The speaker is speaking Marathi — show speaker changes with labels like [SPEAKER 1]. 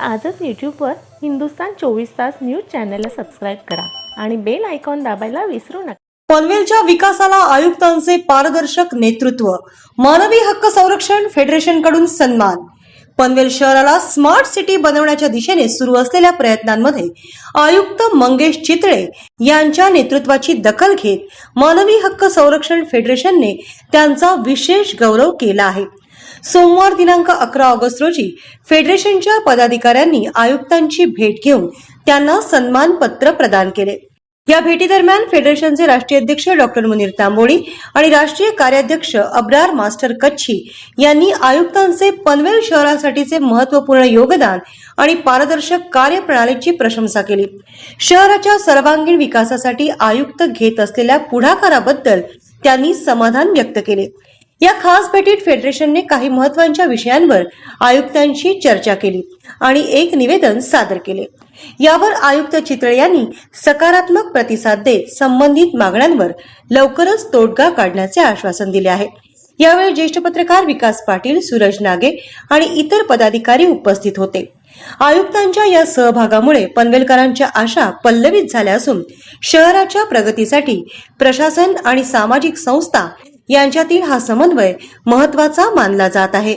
[SPEAKER 1] आजच यूट्यूबवर हिंदुस्तान चोवीस तास न्यूज चॅनलला सबस्क्राईब करा आणि बेल आयकॉन दाबायला विसरू नका.
[SPEAKER 2] पनवेलच्या विकासाला आयुक्तांचे पारदर्शक नेतृत्व. मानवी हक्क संरक्षण फेडरेशनकडून सन्मान. पनवेल शहराला स्मार्ट सिटी बनवण्याच्या दिशेने सुरू असलेल्या प्रयत्नांमध्ये आयुक्त मंगेश चितळे यांच्या नेतृत्वाची दखल घेत मानवी हक्क संरक्षण फेडरेशनने त्यांचा विशेष गौरव केला आहे. सोमवार दिनांक अकरा ऑगस्ट रोजी फेडरेशनच्या पदाधिकाऱ्यांनी आयुक्तांची भेट घेऊन त्यांना सन्मानपत्र प्रदान केले. या भेटीदरम्यान फेडरेशनचे राष्ट्रीय अध्यक्ष डॉक्टर मुनीर तांबोळी आणि राष्ट्रीय कार्याध्यक्ष अब्रार मास्टर कच्छी यांनी आयुक्तांचे पनवेल शहरासाठीचे महत्त्वपूर्ण योगदान आणि पारदर्शक कार्यप्रणालीची प्रशंसा केली. शहराच्या सर्वांगीण विकासासाठी आयुक्त घेत असलेल्या पुढाकाराबद्दल त्यांनी समाधान व्यक्त केले. या खास भेटीत फेडरेशनने काही महत्त्वाच्या विषयांवर आयुक्तांशी चर्चा केली आणि एक निवेदन सादर केले. यावर आयुक्त चितळे यांनी सकारात्मक प्रतिसाद देत संबंधित मागण्यांवर लवकरच तोडगा काढण्याचे आश्वासन दिले आहे. यावेळी ज्येष्ठ पत्रकार विकास पाटील सूरज नागे आणि इतर पदाधिकारी उपस्थित होते. आयुक्तांच्या या सहभागामुळे पनवेलकरांच्या आशा पल्लवित झाल्या असून शहराच्या प्रगतीसाठी प्रशासन आणि सामाजिक संस्था यांच्यातील हा समन्वय महत्त्वाचा मानला जात आहे.